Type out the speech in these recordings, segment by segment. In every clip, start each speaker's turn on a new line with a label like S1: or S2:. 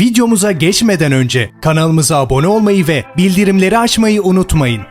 S1: Videomuza geçmeden önce kanalımıza abone olmayı ve bildirimleri açmayı unutmayın.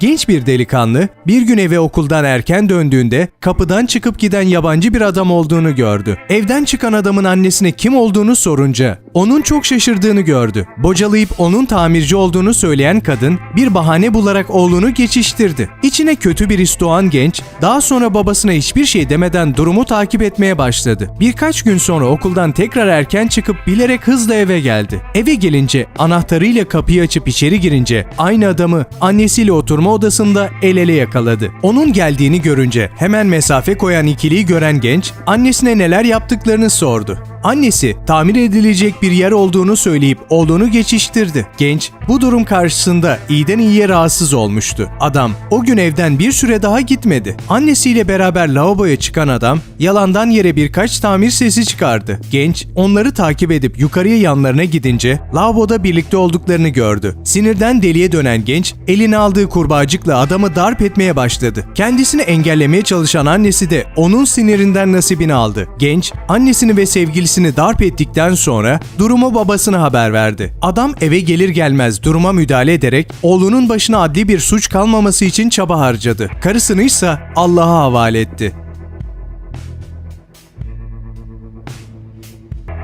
S1: Genç bir delikanlı bir gün eve okuldan erken döndüğünde kapıdan çıkıp giden yabancı bir adam olduğunu gördü. Evden çıkan adamın annesine kim olduğunu sorunca onun çok şaşırdığını gördü. Bocalayıp onun tamirci olduğunu söyleyen kadın bir bahane bularak oğlunu geçiştirdi. İçine kötü bir his doğan genç daha sonra babasına hiçbir şey demeden durumu takip etmeye başladı. Birkaç gün sonra okuldan tekrar erken çıkıp bilerek hızla eve geldi. Eve gelince anahtarıyla kapıyı açıp içeri girince aynı adamı annesiyle oturma odasında el ele yakaladı. Onun geldiğini görünce hemen mesafe koyan ikiliyi gören genç annesine neler yaptıklarını sordu. Annesi tamir edilecek bir yer olduğunu söyleyip oğlunu geçiştirdi. Genç bu durum karşısında iyiden iyiye rahatsız olmuştu. Adam o gün evden bir süre daha gitmedi. Annesiyle beraber lavaboya çıkan adam yalandan yere birkaç tamir sesi çıkardı. Genç onları takip edip yukarıya yanlarına gidince lavaboda birlikte olduklarını gördü. Sinirden deliye dönen genç eline aldığı kurbağacıkla adamı darp etmeye başladı. Kendisini engellemeye çalışan annesi de onun sinirinden nasibini aldı. Genç annesini ve sevgilisini darp ettikten sonra durumu babasına haber verdi. Adam eve gelir gelmez duruma müdahale ederek oğlunun başına adli bir suç kalmaması için çaba harcadı. Karısını ise Allah'a havale etti.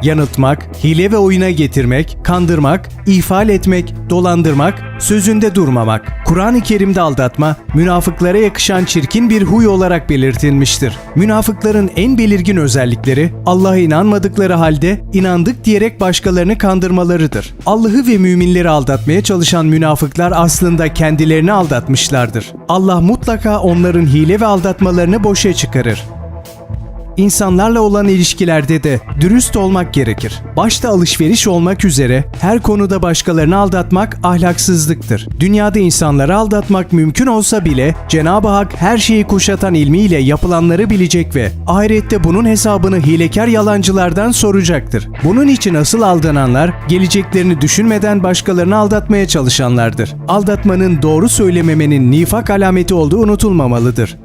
S1: Yanıltmak, hile ve oyuna getirmek, kandırmak, ifade etmek, dolandırmak, sözünde durmamak. Kur'an-ı Kerim'de aldatma, münafıklara yakışan çirkin bir huy olarak belirtilmiştir. Münafıkların en belirgin özellikleri Allah'a inanmadıkları halde inandık diyerek başkalarını kandırmalarıdır. Allah'ı ve müminleri aldatmaya çalışan münafıklar aslında kendilerini aldatmışlardır. Allah mutlaka onların hile ve aldatmalarını boşa çıkarır. İnsanlarla olan ilişkilerde de dürüst olmak gerekir. Başta alışveriş olmak üzere her konuda başkalarını aldatmak ahlaksızlıktır. Dünyada insanları aldatmak mümkün olsa bile Cenab-ı Hak her şeyi kuşatan ilmiyle yapılanları bilecek ve ahirette bunun hesabını hilekar yalancılardan soracaktır. Bunun için asıl aldananlar geleceklerini düşünmeden başkalarını aldatmaya çalışanlardır. Aldatmanın doğru söylememenin nifak alameti olduğu unutulmamalıdır.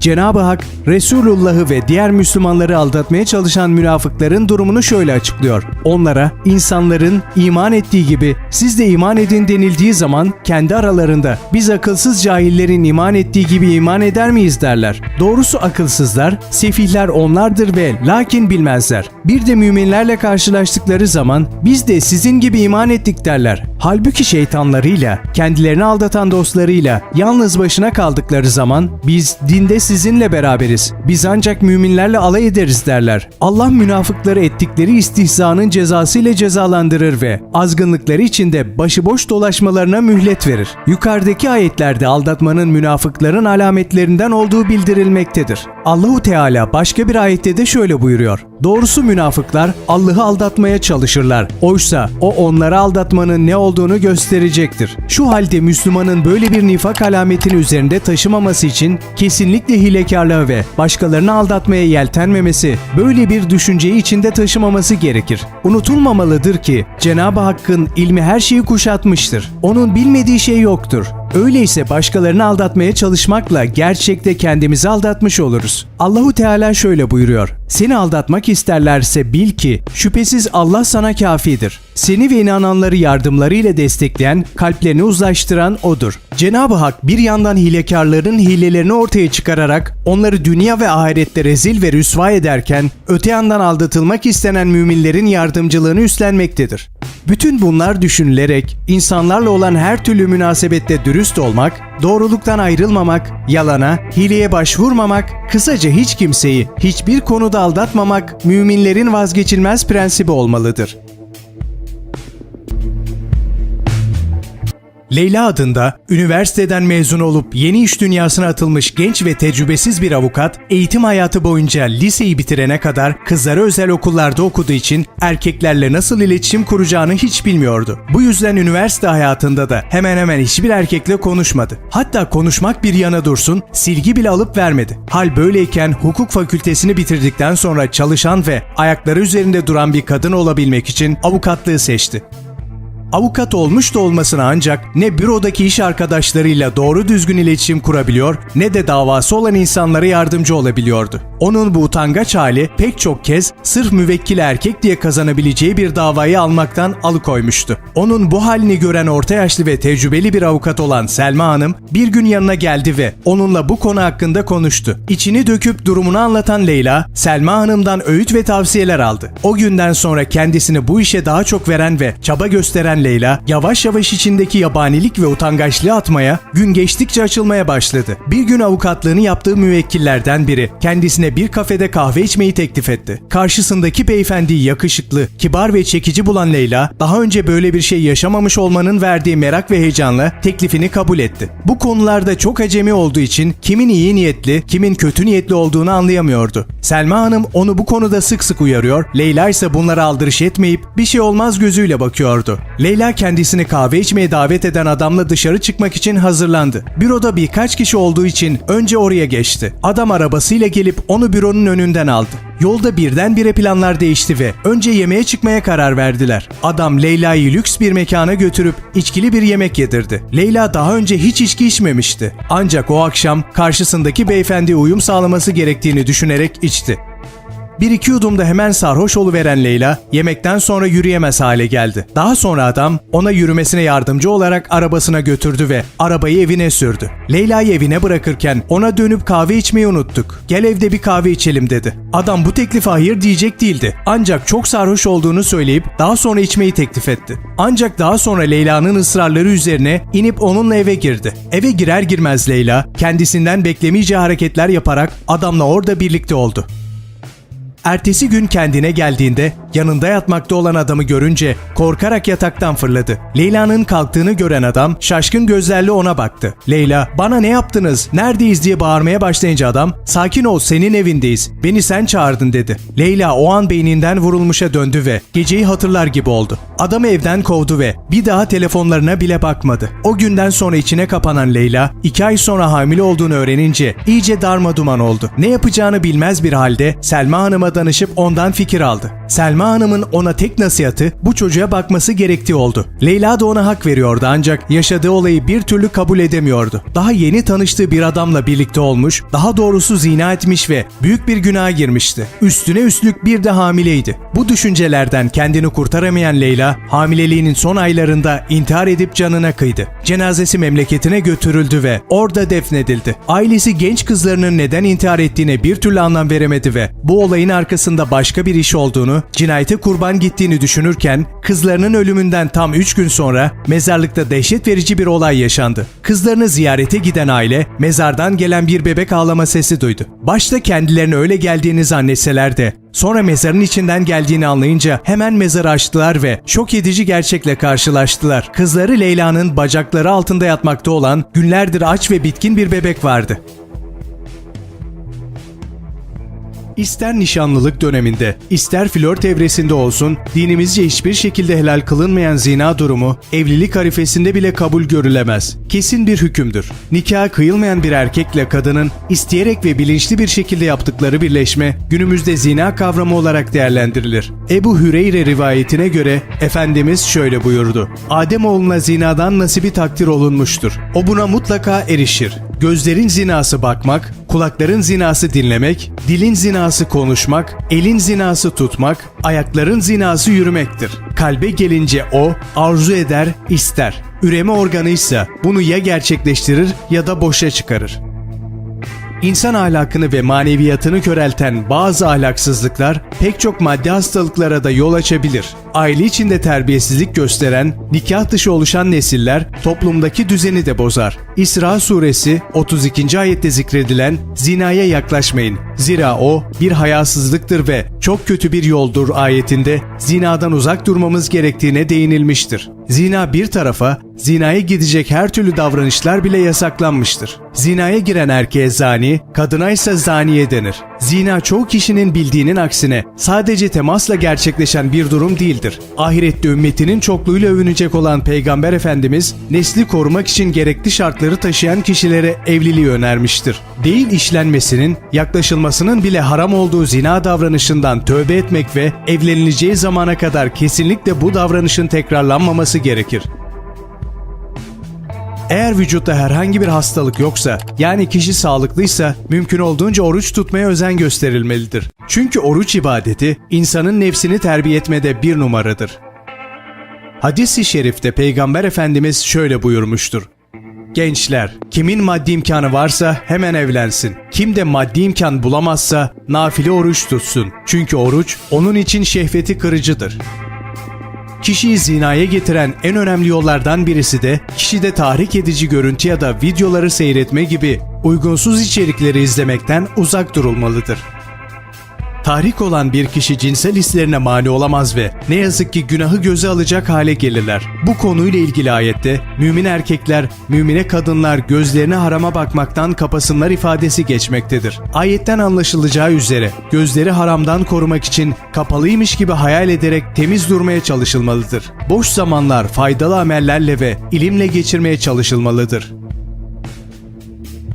S1: Cenab-ı Hak Resulullah'ı ve diğer Müslümanları aldatmaya çalışan münafıkların durumunu şöyle açıklıyor. Onlara insanların iman ettiği gibi siz de iman edin denildiği zaman kendi aralarında biz akılsız cahillerin iman ettiği gibi iman eder miyiz derler. Doğrusu akılsızlar, sefihler onlardır ve lakin bilmezler. Bir de müminlerle karşılaştıkları zaman biz de sizin gibi iman ettik derler. Halbuki şeytanlarıyla, kendilerini aldatan dostlarıyla yalnız başına kaldıkları zaman biz dinde sizinle beraberiz. Biz ancak müminlerle alay ederiz derler. Allah münafıkları ettikleri istihzanın cezasıyla cezalandırır ve azgınlıkları içinde başıboş dolaşmalarına mühlet verir. Yukarıdaki ayetlerde aldatmanın münafıkların alametlerinden olduğu bildirilmektedir. Allahu Teala başka bir ayette de şöyle buyuruyor. Doğrusu münafıklar Allah'ı aldatmaya çalışırlar. Oysa o onları aldatmanın ne olduğunu gösterecektir. Şu halde Müslümanın böyle bir nifak alametini üzerinde taşımaması için kesinlikle hilekarlığa ve başkalarını aldatmaya yeltenmemesi, böyle bir düşünceyi içinde taşımaması gerekir. Unutulmamalıdır ki Cenab-ı Hakk'ın ilmi her şeyi kuşatmıştır. Onun bilmediği şey yoktur. Öyleyse başkalarını aldatmaya çalışmakla gerçekte kendimizi aldatmış oluruz. Allahu Teala şöyle buyuruyor. Seni aldatmak isterlerse bil ki şüphesiz Allah sana kafidir. Seni ve inananları yardımlarıyla destekleyen, kalplerini uzlaştıran odur. Cenab-ı Hak bir yandan hilekarların hilelerini ortaya çıkararak onları dünya ve ahirette rezil ve rüsva ederken öte yandan aldatılmak istenen müminlerin yardımcılığını üstlenmektedir. Bütün bunlar düşünülerek insanlarla olan her türlü münasebette dürüst olmak, doğruluktan ayrılmamak, yalana, hileye başvurmamak, kısaca hiç kimseyi hiçbir konuda aldatmamak müminlerin vazgeçilmez prensibi olmalıdır. Leyla adında üniversiteden mezun olup yeni iş dünyasına atılmış genç ve tecrübesiz bir avukat, eğitim hayatı boyunca liseyi bitirene kadar kızlara özel okullarda okuduğu için erkeklerle nasıl iletişim kuracağını hiç bilmiyordu. Bu yüzden üniversite hayatında da hemen hemen hiçbir erkekle konuşmadı. Hatta konuşmak bir yana dursun, silgi bile alıp vermedi. Hal böyleyken hukuk fakültesini bitirdikten sonra çalışan ve ayakları üzerinde duran bir kadın olabilmek için avukatlığı seçti. Avukat olmuş da olmasına ancak ne bürodaki iş arkadaşlarıyla doğru düzgün iletişim kurabiliyor ne de davası olan insanlara yardımcı olabiliyordu. Onun bu utangaç hali pek çok kez sırf müvekkil erkek diye kazanabileceği bir davayı almaktan alıkoymuştu. Onun bu halini gören orta yaşlı ve tecrübeli bir avukat olan Selma Hanım bir gün yanına geldi ve onunla bu konu hakkında konuştu. İçini döküp durumunu anlatan Leyla, Selma Hanım'dan öğüt ve tavsiyeler aldı. O günden sonra kendisini bu işe daha çok veren ve çaba gösteren Leyla, yavaş yavaş içindeki yabanilik ve utangaçlığı atmaya, gün geçtikçe açılmaya başladı. Bir gün avukatlığını yaptığı müvekkillerden biri kendisine bir kafede kahve içmeyi teklif etti. Karşısındaki beyefendiyi yakışıklı, kibar ve çekici bulan Leyla, daha önce böyle bir şey yaşamamış olmanın verdiği merak ve heyecanla teklifini kabul etti. Bu konularda çok acemi olduğu için kimin iyi niyetli, kimin kötü niyetli olduğunu anlayamıyordu. Selma Hanım onu bu konuda sık sık uyarıyor, Leyla ise bunlara aldırış etmeyip bir şey olmaz gözüyle bakıyordu. Leyla kendisini kahve içmeye davet eden adamla dışarı çıkmak için hazırlandı. Büroda birkaç kişi olduğu için önce oraya geçti. Adam arabasıyla gelip onu büronun önünden aldı. Yolda birdenbire planlar değişti ve önce yemeğe çıkmaya karar verdiler. Adam Leyla'yı lüks bir mekana götürüp içkili bir yemek yedirdi. Leyla daha önce hiç içki içmemişti. Ancak o akşam karşısındaki beyefendiye uyum sağlaması gerektiğini düşünerek içti. Bir iki yudumda hemen sarhoş oluveren Leyla yemekten sonra yürüyemez hale geldi. Daha sonra adam ona yürümesine yardımcı olarak arabasına götürdü ve arabayı evine sürdü. Leyla'yı evine bırakırken ona dönüp kahve içmeyi unuttuk. Gel evde bir kahve içelim dedi. Adam bu teklife hayır diyecek değildi. Ancak çok sarhoş olduğunu söyleyip daha sonra içmeyi teklif etti. Ancak daha sonra Leyla'nın ısrarları üzerine inip onunla eve girdi. Eve girer girmez Leyla kendisinden beklemeyeceği hareketler yaparak adamla orada birlikte oldu. Ertesi gün kendine geldiğinde yanında yatmakta olan adamı görünce korkarak yataktan fırladı. Leyla'nın kalktığını gören adam şaşkın gözlerle ona baktı. Leyla bana ne yaptınız neredeyiz diye bağırmaya başlayınca adam sakin ol senin evindeyiz beni sen çağırdın dedi. Leyla o an beyninden vurulmuşa döndü ve geceyi hatırlar gibi oldu. Adamı evden kovdu ve bir daha telefonlarına bile bakmadı. O günden sonra içine kapanan Leyla iki ay sonra hamile olduğunu öğrenince iyice darma duman oldu. Ne yapacağını bilmez bir halde Selma Hanım'a danışıp ondan fikir aldı. Selma Hanım'ın ona tek nasihatı bu çocuğa bakması gerektiği oldu. Leyla da ona hak veriyordu ancak yaşadığı olayı bir türlü kabul edemiyordu. Daha yeni tanıştığı bir adamla birlikte olmuş, daha doğrusu zina etmiş ve büyük bir günaha girmişti. Üstüne üstlük bir de hamileydi. Bu düşüncelerden kendini kurtaramayan Leyla, hamileliğinin son aylarında intihar edip canına kıydı. Cenazesi memleketine götürüldü ve orada defnedildi. Ailesi genç kızlarının neden intihar ettiğine bir türlü anlam veremedi ve bu olayın arkasında başka bir iş olduğunu, cinayete kurban gittiğini düşünürken kızlarının ölümünden tam 3 gün sonra mezarlıkta dehşet verici bir olay yaşandı. Kızlarını ziyarete giden aile mezardan gelen bir bebek ağlama sesi duydu. Başta kendilerine öyle geldiğini zannetseler de Sonra mezarın içinden geldiğini anlayınca hemen mezarı açtılar ve şok edici gerçekle karşılaştılar. Kızları Leyla'nın bacakları altında yatmakta olan günlerdir aç ve bitkin bir bebek vardı. İster nişanlılık döneminde, ister flört evresinde olsun, dinimizce hiçbir şekilde helal kılınmayan zina durumu, evlilik harifesinde bile kabul görülemez. Kesin bir hükümdür. Nikah kıyılmayan bir erkekle kadının isteyerek ve bilinçli bir şekilde yaptıkları birleşme, günümüzde zina kavramı olarak değerlendirilir. Ebu Hüreyre rivayetine göre Efendimiz şöyle buyurdu. Ademoğluna zinadan nasibi takdir olunmuştur. O buna mutlaka erişir. Gözlerin zinası bakmak, kulakların zinası dinlemek, dilin zinası konuşmak, elin zinası tutmak, ayakların zinası yürümektir. Kalbe gelince o arzu eder, ister. Üreme organı ise bunu ya gerçekleştirir ya da boşa çıkarır. İnsan ahlakını ve maneviyatını körelten bazı ahlaksızlıklar pek çok maddi hastalıklara da yol açabilir. Aile içinde terbiyesizlik gösteren, nikah dışı oluşan nesiller toplumdaki düzeni de bozar. İsra suresi 32. ayette zikredilen zinaya yaklaşmayın. Zira o bir hayasızlıktır ve çok kötü bir yoldur ayetinde zinadan uzak durmamız gerektiğine değinilmiştir. Zina bir tarafa, zinaya gidecek her türlü davranışlar bile yasaklanmıştır. Zinaya giren erkeğe zani, kadına ise zaniye denir. Zina çoğu kişinin bildiğinin aksine sadece temasla gerçekleşen bir durum değildir. Ahirette ümmetinin çokluğuyla övünecek olan Peygamber Efendimiz, nesli korumak için gerekli şartları taşıyan kişilere evliliği önermiştir. Değil işlenmesinin, yaklaşılmasının bile haram olduğu zina davranışından tövbe etmek ve evlenileceği zamana kadar kesinlikle bu davranışın tekrarlanmaması gerekir. Eğer vücutta herhangi bir hastalık yoksa, yani kişi sağlıklıysa, mümkün olduğunca oruç tutmaya özen gösterilmelidir. Çünkü oruç ibadeti, insanın nefsini terbiye etmede bir numaradır. Hadis-i şerifte Peygamber Efendimiz şöyle buyurmuştur. Gençler, kimin maddi imkanı varsa hemen evlensin. Kim de maddi imkan bulamazsa nafile oruç tutsun. Çünkü oruç onun için şehveti kırıcıdır. Kişiyi zinaya getiren en önemli yollardan birisi de kişide tahrik edici görüntü ya da videoları seyretme gibi uygunsuz içerikleri izlemekten uzak durulmalıdır. Tahrik olan bir kişi cinsel hislerine mani olamaz ve ne yazık ki günahı göze alacak hale gelirler. Bu konuyla ilgili ayette mümin erkekler, mümine kadınlar gözlerini harama bakmaktan kapasınlar ifadesi geçmektedir. Ayetten anlaşılacağı üzere gözleri haramdan korumak için kapalıymış gibi hayal ederek temiz durmaya çalışılmalıdır. Boş zamanlar faydalı amellerle ve ilimle geçirmeye çalışılmalıdır.